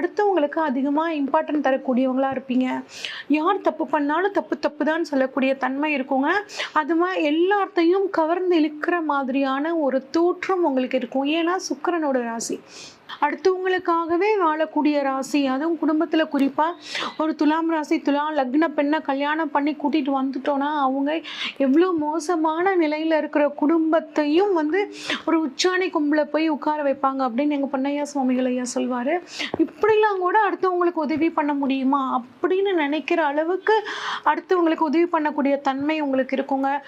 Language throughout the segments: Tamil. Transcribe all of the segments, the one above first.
அடுத்தவங்களுக்கு அதிகமாக இம்பார்ட்டன்ட் தரக்கூடியவங்களா இருப்பீங்க. யார் தப்பு பண்ணாலும் தப்பு தப்பு தான் சொல்லக்கூடிய தன்மை இருக்குங்க. அது மாதிரி எல்லாத்தையும் கவர்ந்து இழுக்கிற மாதிரியான ஒரு தோற்றம் உங்களுக்கு இருக்கும். ஏன்னா சுக்கிரனோட ராசி. அடுத்தவங்களுக்காகவே வாழக்கூடிய ராசி. அதுவும் குடும்பத்தில் குறிப்பாக ஒரு துலாம் ராசி துலாம் லக்ன பெண்ணை கல்யாணம் பண்ணி கூட்டிகிட்டு வந்துட்டோன்னா அவங்க எவ்வளோ மோசமான நிலையில் இருக்கிற குடும்பத்தையும் வந்து ஒரு உச்சாணி கும்பலில் போய் உட்கார வைப்பாங்க அப்படின்னு எங்கள் பண்ணையா சுவாமிகள் ஐயா சொல்வார். இப்படிலாம் கூட அடுத்தவங்களுக்கு உதவி பண்ண முடியுமா? அப்படின்னு நினைக்கிற அளவுக்கு அடுத்தவங்களுக்கு உதவி பண்ணக்கூடிய தன்மை உங்களுக்கு இருக்குங்க.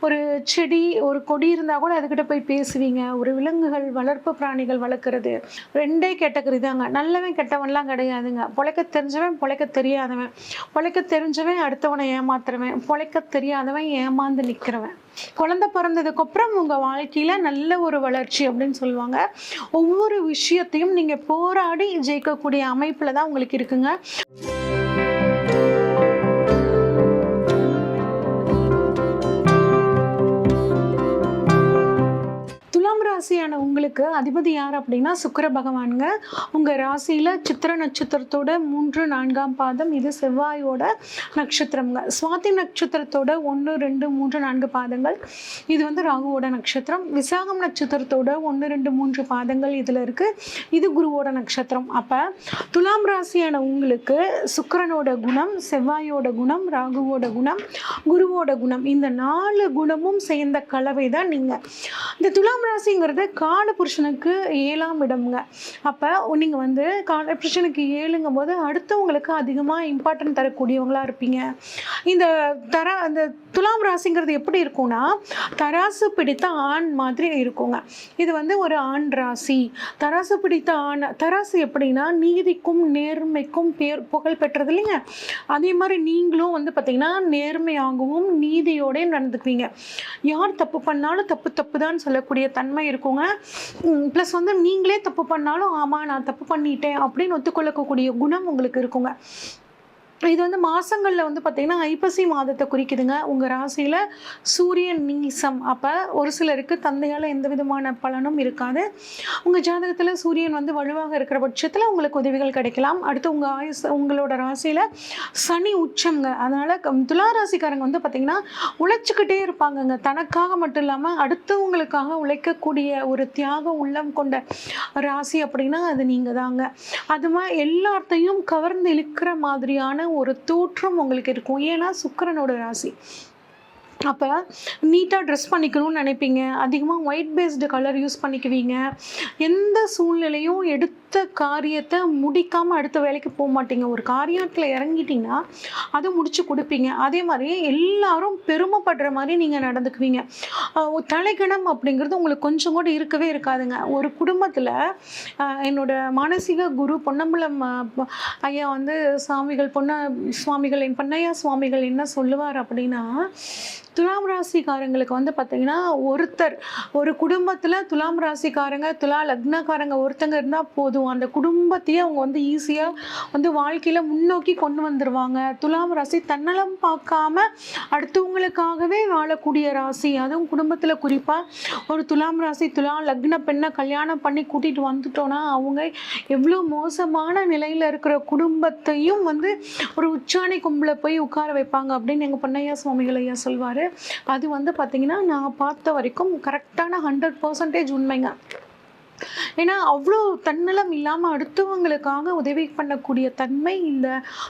ஒரு செடி ஒரு கொடி இருந்தால் கூட அதுக்கிட்ட போய் பேசுவீங்க. ஒரு விலங்குகள் வளர்ப்பு பிராணிகள் வளர்க்குறது. ரெண்டே கேட்டகரி தாங்க. நல்லவன் கெட்டவன்லாம் கிடையாதுங்க. பொழைக்க தெரிஞ்சவன் பொழைக்க தெரியாதவன். பொழைக்க தெரிஞ்சவன் அடுத்தவனை ஏமாத்துறவன். பொழைக்க தெரியாதவன் ஏமாந்து நிற்கிறவன் குழந்தை பிறந்ததுக்கு அப்புறம் உங்க வாழ்க்கையில நல்ல ஒரு வளர்ச்சி அப்படின்னு சொல்லுவாங்க. ஒவ்வொரு விஷயத்தையும் நீங்க போராடி ஜெயிக்கக்கூடிய அமைப்புல தான் உங்களுக்கு இருக்குங்க. ராசியான உங்களுக்கு அதிபதி யார் அப்படின்னா சுக்கர பகவானுங்க. உங்கள் ராசியில் சித்திர நட்சத்திரத்தோட மூன்று நான்காம் பாதம் இது செவ்வாயோட நட்சத்திரம்ங்க. சுவாதி நட்சத்திரத்தோட ஒன்று ரெண்டு மூன்று நான்கு பாதங்கள். இது வந்து ராகுவோட நட்சத்திரம். விசாகம் நட்சத்திரத்தோட ஒன்று ரெண்டு மூன்று பாதங்கள் இதில் இருக்குது இது குருவோட நட்சத்திரம். அப்போ துலாம் ராசியான உங்களுக்கு சுக்கரனோட குணம் செவ்வாயோட குணம் ராகுவோட குணம் குருவோட குணம். இந்த நாலு குணமும் சேர்ந்த கலவை தான் நீங்கள் இந்த துலாம் ராசிங்கிற ராசிங்கிறது கால புருஷனுக்கு ஏழாம் இடம்ங்க. அப்போ நீங்கள் வந்து கால புருஷனுக்கு ஏழுங்கும் போது அடுத்தவங்களுக்கு அதிகமாக இம்பார்ட்டன்ட் தரக்கூடியவங்களாக இருப்பீங்க. இந்த தர அந்த துலாம் ராசிங்கிறது எப்படி இருக்கும்னா தராசு பிடித்த ஆண் மாதிரி இருக்குங்க. இது வந்து ஒரு ஆண் ராசி. தராசு பிடித்த ஆண் தராசு எப்படின்னா நீதிக்கும் நேர்மைக்கும் பேர் புகழ் பெற்றது இல்லைங்க. அதே மாதிரி நீங்களும் வந்து பார்த்தீங்கன்னா நேர்மையாகவும் நீதியோடையும் நடந்துக்குவீங்க. யார் தப்பு பண்ணாலும் தப்பு தப்பு தான் சொல்லக்கூடிய தன்மை இருக்கும். இருக்குங்க ப்ளஸ் வந்து நீங்களே தப்பு பண்ணாலும் ஆமாம் நான் தப்பு பண்ணிட்டேன் அப்படின்னு ஒத்துக்கொள்ளக்கூடிய குணம் உங்களுக்கு இருக்குங்க. இது வந்து மாதங்களில் வந்து பார்த்திங்கன்னா ஐப்பசி மாதத்தை குறிக்குதுங்க. உங்கள் ராசியில் சூரியன் நீசம். அப்போ ஒரு சிலருக்கு தந்தையால் எந்த விதமான பலனும் இருக்காது. உங்கள் ஜாதகத்தில் சூரியன் வந்து வலுவாக இருக்கிற பட்சத்தில் உங்களுக்கு உதவிகள் கிடைக்கலாம். அடுத்து உங்கள் ஆயுஸ் உங்களோட ராசியில் சனி உச்சங்க. அதனால் துலா ராசிக்காரங்க வந்து பார்த்திங்கன்னா உழைச்சிக்கிட்டே இருப்பாங்கங்க. தனக்காக மட்டும் இல்லாமல் அடுத்தவங்களுக்காக உழைக்கக்கூடிய ஒரு தியாக உள்ளம் கொண்ட ராசி அப்படின்னா அது நீங்கள் தாங்க அது மாதிரி எல்லாத்தையும் கவர்ந்து இழுக்கிற மாதிரியான ஒரு தோற்றம் உங்களுக்கு இருக்கும். ஏன்னா சுக்கரனோட ராசி. அப்போ நீட்டாக ட்ரெஸ் பண்ணிக்கணும்னு நினைப்பீங்க. அதிகமாக ஒயிட் பேஸ்டு கலர் யூஸ் பண்ணிக்குவீங்க. எந்த சூழ்நிலையும் எடுத்து காரியத்தை முடிக்காமல் அடுத்த வேலைக்கு போக மாட்டீங்க. ஒரு காரியத்தில் இறங்கிட்டீங்கன்னா அதை முடிச்சு கொடுப்பீங்க. அதே மாதிரி எல்லாரும் பெருமைப்படுற மாதிரி நீங்கள் நடந்துக்குவீங்க. தலைகணம் அப்படிங்கிறது உங்களுக்கு கொஞ்சம் கூட இருக்கவே இருக்காதுங்க. ஒரு குடும்பத்தில் என்னோட மானசீக குரு பொன்னம்பலம் ஐயா வந்து சாமிகள் பொன்ன சுவாமிகள் என் பண்ணையா சுவாமிகள் என்ன சொல்லுவார் அப்படின்னா துலாம் ராசிக்காரங்களுக்கு வந்து பார்த்தீங்கன்னா ஒருத்தர் ஒரு குடும்பத்தில் துலாம் ராசிக்காரங்க துலா லக்னக்காரங்க ஒருத்தங்க இருந்தால் போதும். அந்த குடும்பத்தையே அவங்க வந்து ஈஸியாக வந்து வாழ்க்கையில் முன்னோக்கி கொண்டு வந்துடுவாங்க துலாம் ராசி தன்னலம் பார்க்காம அடுத்தவங்களுக்காகவே வாழக்கூடிய ராசி. அதுவும் குடும்பத்தில் குறிப்பாக ஒரு துலாம் ராசி துலா லக்ன பெண்ணை கல்யாணம் பண்ணி கூட்டிகிட்டு வந்துட்டோன்னா அவங்க எவ்வளோ மோசமான நிலையில் இருக்கிற குடும்பத்தையும் வந்து ஒரு உச்சாணி கும்பலை போய் உட்கார வைப்பாங்க அப்படின்னு எங்கள் பொன்னையா சுவாமிகள் ஐயா சொல்வார். அது வந்து பார்த்திங்கன்னா நான் பார்த்த வரைக்கும் கரெக்டான ஹண்ட்ரட் பர்சன்டேஜ் உண்மைங்க. ஏன்னா அவ்வளோ தன்னலம் இல்லாமல் அடுத்தவங்களுக்காக உதவி பண்ணக்கூடிய தன்மை இந்த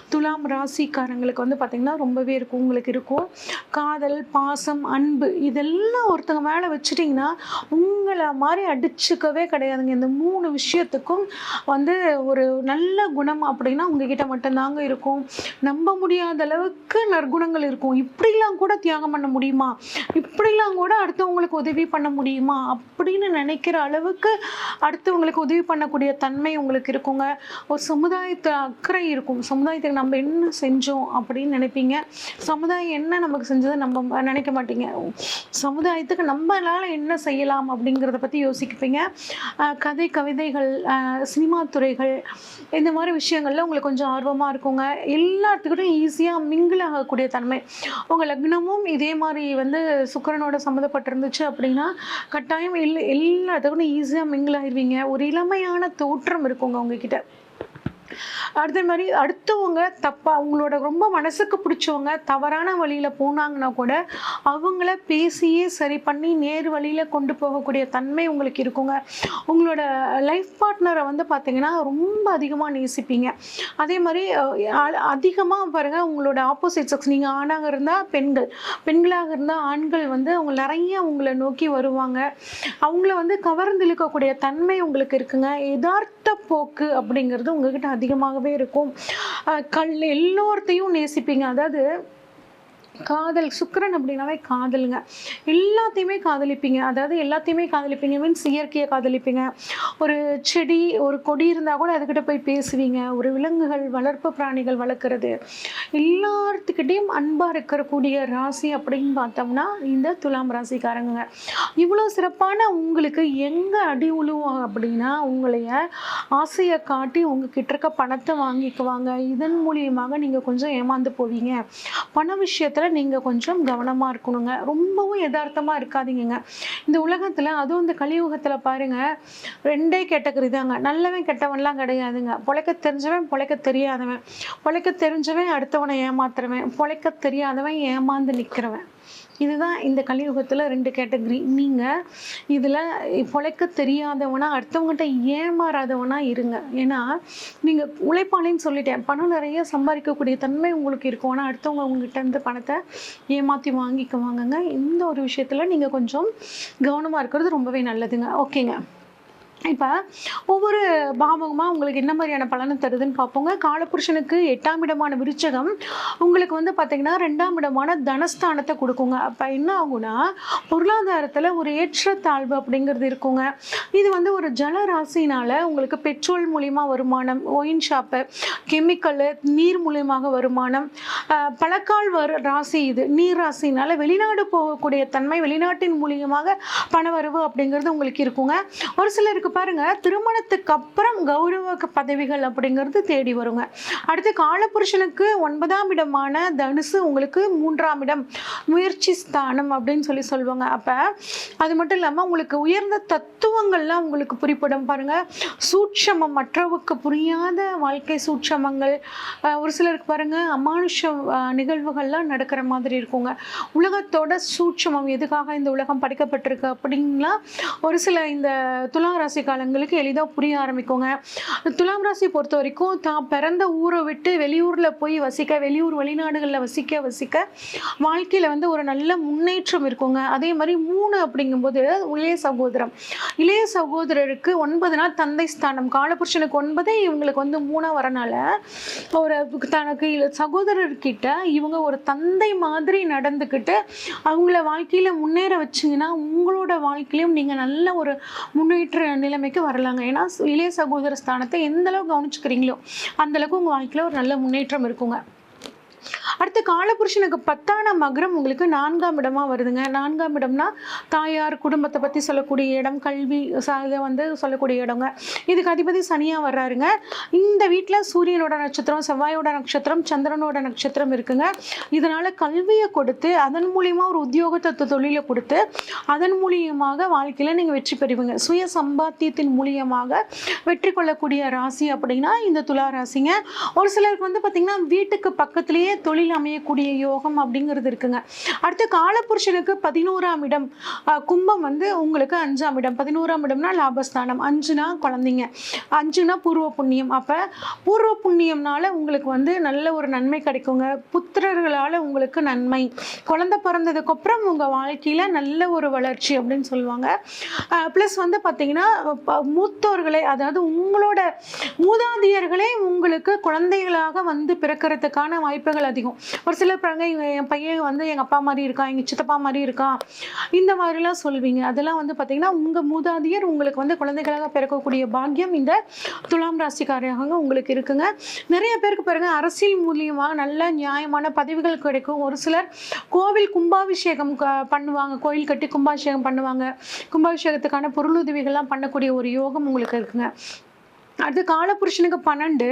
துலாம் ராசிக்காரங்களுக்கு வந்து பார்த்திங்கன்னா ரொம்பவே இருக்கும் உங்களுக்கு இருக்கும். காதல் பாசம் அன்பு இதெல்லாம் ஒருத்தங்க மேலே வச்சுட்டிங்கன்னா உங்களை மாதிரி அடிச்சுக்கவே கிடையாதுங்க. இந்த மூணு விஷயத்துக்கும் வந்து ஒரு நல்ல குணம் அப்படின்னா உங்ககிட்ட மட்டும்தாங்க இருக்கும். நம்ப முடியாத அளவுக்கு நற்குணங்கள் இருக்கும். இப்படிலாம் கூட தியாகம் பண்ண முடியுமா? இப்படிலாம் கூட அடுத்தவங்களுக்கு உதவி பண்ண முடியுமா? அப்படின்னு நினைக்கிற அளவுக்கு அடுத்தவங்களுக்கு உதவி பண்ணக்கூடிய தன்மை உங்களுக்கு இருக்குங்க. ஒரு சமுதாயத்து அக்கறை இருக்கும். சமுதாயத்துக்கு நம்ம என்ன செஞ்சோம் அப்படின்னு நினைப்பீங்க. சமுதாயம் என்ன நமக்கு செஞ்சதை நம்ம நினைக்க மாட்டீங்க. சமுதாயத்துக்கு நம்மளால் என்ன செய்யலாம் அப்படிங்கிறத பற்றி யோசிப்பீங்க. கதை கவிதைகள் சினிமா துறைகள் இந்த மாதிரி விஷயங்கள்ல உங்களுக்கு கொஞ்சம் ஆர்வமாக இருக்குங்க. எல்லாத்துக்கிட்டும் ஈஸியாக மிங்கிள் ஆகக்கூடிய தன்மை. உங்கள் லக்னமும் இதே மாதிரி வந்து சுக்கிரனோட சம்மந்தப்பட்டிருந்துச்சு அப்படின்னா கட்டாயம் இல்லை எல்லாத்துக்கும் ஈஸியாக மிங்கிள் ஆயிருவீங்க ஒரு இளமையான தோற்றம் இருக்குங்க உங்ககிட்ட. அதே மாதிரி அடுத்தவங்க தப்பா அவங்களோட ரொம்ப மனசுக்கு பிடிச்சவங்க தவறான வழியில போனாங்கன்னா கூட அவங்கள பேசியே சரி பண்ணி நேர் வழியில கொண்டு போகக்கூடிய தன்மை உங்களுக்கு இருக்குங்க. உங்களோட லைஃப் பார்ட்னரை வந்து பார்த்தீங்கன்னா ரொம்ப அதிகமாக நேசிப்பீங்க. அதே மாதிரி அதிகமாக பாருங்க உங்களோட ஆப்போசிட் செக்ஸ் நீங்கள் ஆணாக இருந்தால் பெண்கள் பெண்களாக இருந்தால் ஆண்கள் வந்து அவங்க நிறைய உங்களை நோக்கி வருவாங்க. அவங்கள வந்து கவர்ந்து இழுக்கக்கூடிய தன்மை உங்களுக்கு இருக்குங்க. யதார்த்த போக்கு அப்படிங்கிறது உங்ககிட்ட அதிகமாகவே இருக்கும். கல் எல்லோர்த்தையும் நேசிப்பீங்க. அதாவது காதல் சுக்கரன் அப்படின்னாவே காதலுங்க. எல்லாத்தையுமே காதலிப்பீங்க. அதாவது எல்லாத்தையுமே காதலிப்பீங்க. மீன்ஸ் இயற்கையை காதலிப்பீங்க. ஒரு செடி ஒரு கொடி இருந்தால் கூட அதுக்கிட்ட போய் பேசுவீங்க. ஒரு விலங்குகள் வளர்ப்பு பிராணிகள் வளர்க்குறது. எல்லாத்துக்கிட்டேயும் அன்பாக இருக்கக்கூடிய ராசி அப்படின்னு பார்த்தோம்னா இந்த துலாம் ராசிக்காரங்க இவ்வளோ சிறப்பான உங்களுக்கு எங்கே அடி உழுவும் அப்படின்னா உங்களைய ஆசையை காட்டி உங்ககிட்ட இருக்க பணத்தை வாங்கிக்குவாங்க. இதன் மூலியமாக நீங்கள் கொஞ்சம் ஏமாந்து போவீங்க. பண விஷயத்தில் நீங்கள் கொஞ்சம் கவனமாக இருக்கணுங்க. ரொம்பவும் யதார்த்தமாக இருக்காதீங்க இந்த உலகத்தில் அதுவும் இந்த கலியுகத்தில் பாருங்கள் ரெண்டே கேட்டகரி தாங்க. நல்லவன் கெட்டவன்லாம் கிடையாதுங்க. பொழைக்க தெரிஞ்சவன் பொழைக்க தெரியாதவன். பொழைக்க தெரிஞ்சவன் அடுத்தவனை ஏமாத்துறவன். பொழைக்க தெரியாதவன் ஏமாந்து நிற்கிறவன் இதுதான் இந்த கலியுகத்தில் ரெண்டு கேட்டகரி. நீங்கள் இதில் பொழைக்க தெரியாதவனா அடுத்தவங்ககிட்ட ஏமாறாதவனா இருங்க. ஏன்னா நீங்கள் உழைப்பாளின்னு சொல்லிட்டேன். பணம் நிறைய சம்பாதிக்கக்கூடிய தன்மை உங்களுக்கு இருக்கும். ஆனால் அடுத்தவங்க உங்ககிட்ட இருந்து பணத்தை ஏமாற்றி வாங்கிக்குவாங்கங்க. இந்த ஒரு விஷயத்தில் நீங்கள் கொஞ்சம் கவனமாக இருக்கிறது ரொம்பவே நல்லதுங்க. ஓகேங்க. இப்போ ஒவ்வொரு பாவகமாக உங்களுக்கு என்ன மாதிரியான பலனை தருதுன்னு பார்ப்போங்க. காலபுருஷனுக்கு எட்டாம் இடமான விருச்சகம் உங்களுக்கு வந்து பார்த்திங்கன்னா ரெண்டாம் இடமான தனஸ்தானத்தை கொடுக்குங்க. அப்போ என்ன ஆகும்னா பொருளாதாரத்தில் ஒரு ஏற்றத்தாழ்வு அப்படிங்கிறது இருக்குங்க. இது வந்து ஒரு ஜல ராசினால் உங்களுக்கு பெட்ரோல் மூலியமாக வருமானம் ஒயின் ஷாப்பு கெமிக்கலு நீர் மூலியமாக வருமானம். பழக்கால் வரு ராசி இது. நீர் ராசினால் வெளிநாடு போகக்கூடிய தன்மை வெளிநாட்டின் மூலியமாக பணவரவு அப்படிங்கிறது உங்களுக்கு இருக்குங்க. ஒரு சிலருக்கு பாருங்க திருமணத்துக்கு அப்புறம் கௌரவ பதவிகள் அப்படிங்கிறது தேடி வருங்க. அடுத்து காலபுருஷனுக்கு ஒன்பதாம் இடமான தனுசு உங்களுக்கு மூன்றாம் இடம் முயற்சி ஸ்தானம் அப்படின்னு சொல்லி சொல்லுவாங்க. அப்போ அது மட்டும் இல்லாமல் உங்களுக்கு உயர்ந்த தத்துவங்கள்லாம் உங்களுக்கு புரிப்படும் பாருங்க. சூட்சமம் மற்றவுக்கு புரியாத வாழ்க்கை சூட்சமங்கள். ஒரு சிலருக்கு பாருங்க அமானுஷ நிகழ்வுகள்லாம் நடக்கிற மாதிரி இருக்குங்க. உலகத்தோட சூட்சமம் எதுக்காக இந்த உலகம் படைக்கப்பட்டிருக்கு அப்படின்லாம் ஒரு சில இந்த துலா ராசி காலங்களுக்கு எளிதாக புரிய ஆரம்பிக்குங்க. துலாம் ராசி பொறுத்த வரைக்கும் தான் பிறந்த ஊரை விட்டு வெளியூரில் போய் வசிக்க வெளியூர் வெளிநாடுகளில் வசிக்க வசிக்க வாழ்க்கையில் வந்து ஒரு நல்ல முன்னேற்றம் இருக்குங்க. அதே மாதிரி மூணு அப்படிங்கும்போது இளைய சகோதரம். இளைய சகோதரருக்கு ஒன்பது நாள் தந்தை ஸ்தானம். காலபுருஷனுக்கு ஒன்பதே இவங்களுக்கு வந்து மூணாக வரனால ஒரு தனக்கு சகோதரர்கிட்ட இவங்க ஒரு தந்தை மாதிரி நடந்துக்கிட்டு அவங்கள வாழ்க்கையில் முன்னேற வச்சிங்கன்னா உங்களோட வாழ்க்கையிலையும் நீங்கள் நல்ல ஒரு முன்னேற்ற நிலைமைக்கு வரலாங்க. ஏன்னா இளைய சகோதர ஸ்தானத்தை எந்த கவனிச்சுக்கிறீங்களோ அந்த அளவுக்கு உங்கள் வாழ்க்கையில் ஒரு நல்ல முன்னேற்றம் இருக்குங்க. அடுத்து காலபுருஷனுக்கு பத்தான மகரம் உங்களுக்கு நான்காம் இடமா வருதுங்க. நான்காம் இடம்னா தாயார் குடும்பத்தை பற்றி சொல்லக்கூடிய இடம் கல்வி ச- இதை வந்து சொல்லக்கூடிய இடங்க. இதுக்கு அதிபதி சனியா வர்றாருங்க. இந்த வீட்டில் சூரியனோட நட்சத்திரம் செவ்வாயோட நட்சத்திரம் சந்திரனோட நட்சத்திரம் இருக்குங்க. இதனால கல்வியை கொடுத்து அதன் மூலியமா ஒரு உத்தியோகத்தை தொழிலை கொடுத்து அதன் மூலியமாக வாழ்க்கையில நீங்க வெற்றி பெறுவீங்க. சுய சம்பாத்தியத்தின் மூலியமாக வெற்றி கொள்ளக்கூடிய ராசி அப்படின்னா இந்த துலா ராசிங்க. ஒரு சிலருக்கு வந்து பார்த்திங்கன்னா வீட்டுக்கு பக்கத்திலேயே தொழில் அமையக்கூடிய யோகம் அப்படிங்கிறது இருக்குங்க. அடுத்து காலபுருஷனுக்கு பதினோராம் இடம். கும்பம் வந்து உங்களுக்கு அஞ்சாம் இடம். பதினோராம் இடம்னா லாபஸ்தானம். அஞ்சுனா குழந்தைங்க. அஞ்சுனா பூர்வ புண்ணியம். அப்போ பூர்வ புண்ணியம்னால உங்களுக்கு வந்து நல்ல ஒரு நன்மை கிடைக்குங்க. புத்திரர்களால் உங்களுக்கு நன்மை. குழந்தை பிறந்ததுக்கு அப்புறம் உங்கள் வாழ்க்கையில் நல்ல ஒரு வளர்ச்சி அப்படின்னு சொல்லுவாங்க. ப்ளஸ் வந்து பார்த்தீங்கன்னா மூத்தோர்களை மூத்தோர்களே அதாவது உங்களோட மூதாதையர்களே உங்களுக்கு குழந்தைகளாக வந்து பிறக்கிறதுக்கான வாய்ப்புகள் அதிகம். ஒரு சிலர் பாருங்க என் பையன் வந்து எங்கள் அப்பா மாதிரி இருக்கான் எங்கள் சித்தப்பா மாதிரி இருக்கான் இந்த மாதிரிலாம் சொல்வீங்க அதெல்லாம் வந்து பார்த்தீங்கன்னா உங்கள் மூதாதையர் உங்களுக்கு வந்து குழந்தைகளாக பிறக்கக்கூடிய பாக்கியம் இந்த துலாம் ராசிக்காரங்க உங்களுக்கு இருக்குங்க. நிறைய பேருக்கு பாருங்க அரசியல் மூலியமாக நல்ல நியாயமான பதவிகள் கிடைக்கும். ஒரு சிலர் கோவில் கும்பாபிஷேகம் க- பண்ணுவாங்க. கோயில் கட்டி கும்பாபிஷேகம் பண்ணுவாங்க. கும்பாபிஷேகத்துக்கான பொருளுதவிகள்லாம் பண்ணக்கூடிய ஒரு யோகம் உங்களுக்கு இருக்குங்க. அடுத்து காலபுருஷனுக்கு பன்னெண்டு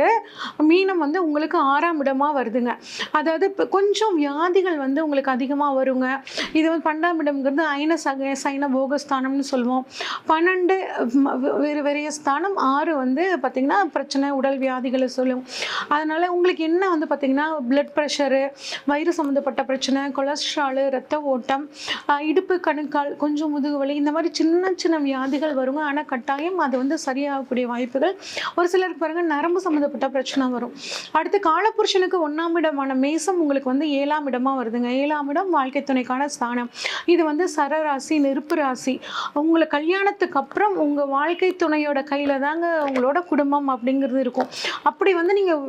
மீனம் வந்து உங்களுக்கு ஆறாம் இடமாக வருதுங்க. அதாவது இப்போ கொஞ்சம் வியாதிகள் வந்து உங்களுக்கு அதிகமாக வருங்க. இது வந்து பன்னெண்டாம் இடம்ங்கிறது ஐன சக சைன போகஸ்தானம்னு சொல்லுவோம். பன்னெண்டு வேறு வெறிய ஸ்தானம் ஆறு வந்து பார்த்திங்கன்னா பிரச்சனை உடல் வியாதிகளை சொல்லும். அதனால் உங்களுக்கு என்ன வந்து பார்த்திங்கன்னா பிளட் ப்ரெஷரு வயிறு சம்மந்தப்பட்ட பிரச்சனை கொலஸ்ட்ராலு ரத்த ஓட்டம் இடுப்பு கணுக்கால் கொஞ்சம் முதுகு வலி இந்த மாதிரி சின்ன சின்ன வியாதிகள் வருங்க. ஆனால் கட்டாயம் அது வந்து சரியாகக்கூடிய வாய்ப்புகள் ஒரு சிலருக்கு பாருங்க நரம்பு சம்மந்தப்பட்ட பிரச்சனை வரும். அடுத்து காலபுருஷனுக்கு ஒன்றாம் இடமான மேசம் உங்களுக்கு வந்து ஏழாம் இடமா வருதுங்க. ஏழாம் இடம் வாழ்க்கை துணைக்கான ஸ்தானம். இது வந்து சரராசி நெருப்பு ராசி. உங்களை கல்யாணத்துக்கு அப்புறம் உங்கள் வாழ்க்கை துணையோட கையில் தாங்க உங்களோட குடும்பம் அப்படிங்கிறது இருக்கும். அப்படி வந்து நீங்கள்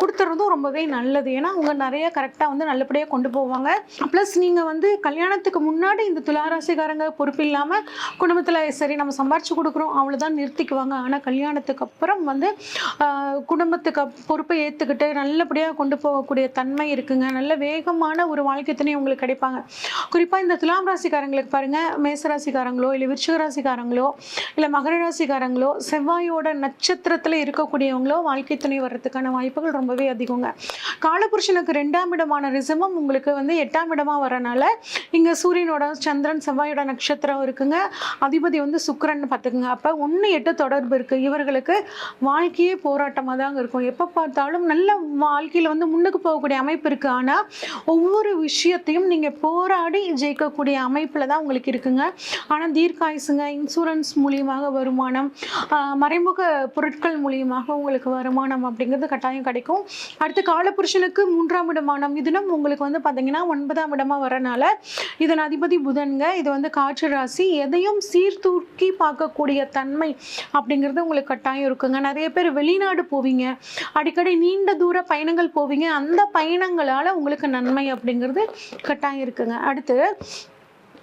கொடுத்துறதும் ரொம்பவே நல்லது. ஏன்னா அவங்க நிறைய கரெக்டாக வந்து நல்லபடியாக கொண்டு போவாங்க. ப்ளஸ் நீங்கள் வந்து கல்யாணத்துக்கு முன்னாடி இந்த துளாராசிக்காரங்க பொறுப்பு இல்லாமல் குடும்பத்தில் சரி நம்ம சம்பாரிச்சு கொடுக்குறோம். அவ்வளோதான் நிறுத்திக்குவாங்க. ஆனால் கல்யாணத்துக்கு அப்புறம் அப்புறம் வந்து குடும்பத்துக்கு பொறுப்பை ஏற்றுக்கிட்டு நல்லபடியாக கொண்டு போகக்கூடிய தன்மை இருக்குங்க. நல்ல வேகமான ஒரு வாழ்க்கை துணை உங்களுக்கு கிடைப்பாங்க. குறிப்பாக இந்த துலாம் ராசிக்காரங்களுக்கு பாருங்கள் மேச ராசிக்காரங்களோ இல்லை விருச்சிக ராசிக்காரங்களோ இல்லை மகர ராசிக்காரங்களோ செவ்வாயோட நட்சத்திரத்தில் இருக்கக்கூடியவங்களோ வாழ்க்கை துணை வர்றதுக்கான வாய்ப்புகள் ரொம்பவே அதிகங்க. காலபுருஷனுக்கு ரெண்டாம் இடமான ரிசமம் உங்களுக்கு வந்து எட்டாம் இடமாக வரனால இங்கே சூரியனோட சந்திரன் செவ்வாயோட நட்சத்திரம் இருக்குங்க. அதிபதி வந்து சுக்கரன் பார்த்துக்குங்க. அப்போ ஒன்று எட்டு தொடர்பு இருக்குது இவர்களுக்கு வாழ்க்கையே போராட்டமாக தாங்க இருக்கும். எப்போ பார்த்தாலும் நல்ல வாழ்க்கையில் வந்து முன்னுக்கு போகக்கூடிய அமைப்பு இருக்குது ஆனால் ஒவ்வொரு விஷயத்தையும் நீங்கள் போராடி ஜெயிக்கக்கூடிய அமைப்பில் தான் உங்களுக்கு இருக்குங்க. ஆனால் தீர்க்காயுசுங்க இன்சூரன்ஸ் மூலியமாக வருமானம் மறைமுக பொருட்கள் மூலியமாக உங்களுக்கு வருமானம் அப்படிங்கிறது கட்டாயம் கிடைக்கும். அடுத்து காலபுருஷனுக்கு மூன்றாம் இடமானம். மிதுனம் உங்களுக்கு வந்து பார்த்தீங்கன்னா ஒன்பதாம் இடமா வரனால இதன் அதிபதி புதன்க இது வந்து காற்று ராசி. எதையும் சீர்தூக்கி பார்க்கக்கூடிய தன்மை அப்படிங்கிறது உங்களுக்கு கட்டாயம் இருக்கும். இருக்குங்க நிறைய பேர் வெளிநாடு போவீங்க. அடிக்கடி நீண்ட தூர பயணங்கள் போவீங்க. அந்த பயணங்களால் உங்களுக்கு நன்மை அப்படிங்கிறது கட்டாயம் இருக்குங்க. அடுத்து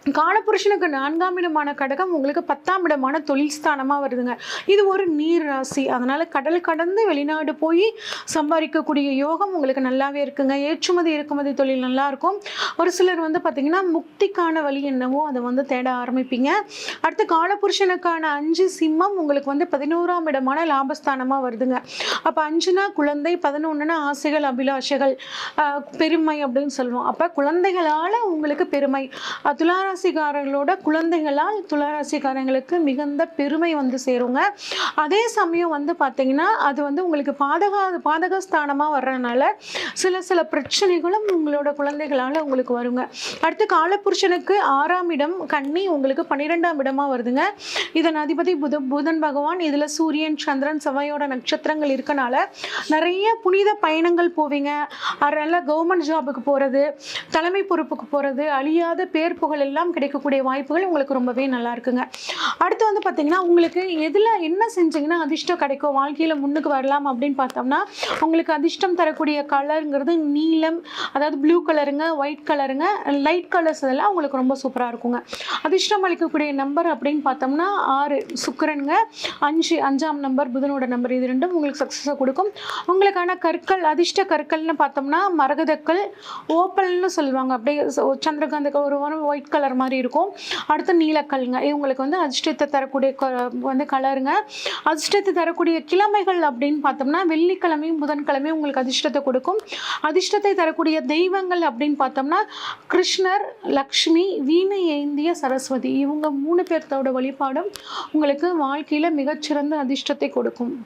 காலபுருஷனுக்கு நான்காம் இடமான கடகம் உங்களுக்கு பத்தாம் இடமான தொழில் ஸ்தானமாக வருதுங்க. இது ஒரு நீர் ராசி. அதனால் கடல் கடந்து வெளிநாடு போய் சம்பாதிக்கக்கூடிய யோகம் உங்களுக்கு நல்லாவே இருக்குங்க. ஏற்றுமதி இறக்குமதி தொழில் நல்லாயிருக்கும் ஒரு சிலர் வந்து பார்த்திங்கன்னா முக்திக்கான வழி என்னவோ அதை வந்து தேட ஆரம்பிப்பீங்க. அடுத்து காலபுருஷனுக்கான அஞ்சு சிம்மம் உங்களுக்கு வந்து பதினோராம் இடமான லாபஸ்தானமாக வருதுங்க. அப்போ அஞ்சுனா குழந்தை பதினொன்றுனா ஆசைகள் அபிலாஷைகள் பெருமை அப்படின்னு சொல்லுவோம். அப்போ குழந்தைகளால் உங்களுக்கு பெருமை. அஹ் துளராசிக்காரர்களோட குழந்தைகளால் துளராசிக்காரங்களுக்கு மிகுந்த பெருமை வந்து சேருங்க. அதே சமயம் வந்து பார்த்தீங்கன்னா அது வந்து உங்களுக்கு பாதகா பாதக ஸ்தானமாக வர்றதுனால சில சில பிரச்சனைகளும் உங்களோட குழந்தைகளால் உங்களுக்கு வருங்க. அடுத்து காலபுருஷனுக்கு ஆறாம் இடம் கன்னி உங்களுக்கு பன்னிரெண்டாம் இடமா வருதுங்க. இதன் அதிபதி புத புதன் பகவான் இதில் சூரியன் சந்திரன் செவ்வாயோட நட்சத்திரங்கள் இருக்கனால நிறைய புனித பயணங்கள் போவீங்க. அதனால கவர்மெண்ட் ஜாபுக்கு போகிறது தலைமை பொறுப்புக்கு போகிறது அழியாத பேர் புகழ் எல்லாம் கிடைக்கக்கூடிய வாய்ப்புகள் உங்களுக்கு ரொம்பவே நல்லா இருக்குங்க. அடுத்து வந்து பார்த்தீங்கன்னா உங்களுக்கு எதில் என்ன செஞ்சீங்கன்னா அதிர்ஷ்டம் கிடைக்கும்? வாழ்க்கையில் முன்னுக்கு வரலாம் அப்படின்னு பார்த்தோம்னா உங்களுக்கு அதிர்ஷ்டம் தரக்கூடிய கலருங்கிறது நீலம் அதாவது ப்ளூ கலருங்க ஒயிட் கலருங்க லைட் கலர்ஸ் இதெல்லாம் உங்களுக்கு ரொம்ப சூப்பராக இருக்குங்க. அதிர்ஷ்டம் அளிக்கக்கூடிய நம்பர் அப்படின்னு பார்த்தோம்னா ஆறு சுக்கரனுங்க. அஞ்சு அஞ்சாம் நம்பர் புதனோட நம்பர் இது ரெண்டும் உங்களுக்கு சக்ஸஸை கொடுக்கும். உங்களுக்கான கற்கள் அதிர்ஷ்ட கற்கள்னு பார்த்தோம்னா மரகதக்கல் ஓப்பல்னு சொல்லுவாங்க. அப்படியே ச- சந்திரகாந்த ஒரு ஒயிட் கலர் மாதிரி இருக்கும். அடுத்து நீலக்கல்ங்க இவங்களுக்கு வந்து அதிர்ஷ்டத்தை தரக்கூடிய க- வந்து கலருங்க அதிர்ஷ்டத்தை தரக்கூடிய கிழமைகள் அப்படின்னு பார்த்தோம்னா வெள்ளிக்கிழமையும் புதன்கிழமையும் உங்களுக்கு அதிர்ஷ்டத்தை கொடுக்கும். அதிர்ஷ்டத்தை தரக்கூடிய தெய்வங்கள் அப்படின்னு பார்த்தோம்னா கிருஷ்ணர் லக்ஷ்மி வீணை ஏந்திய சரஸ்வதி. இவங்க மூணு பேர்த்தோட வழிபாடும் உங்களுக்கு வாழ்க்கையில் மிகச்சிறந்த அதிர்ஷ்டத்தை கொடுக்கும்.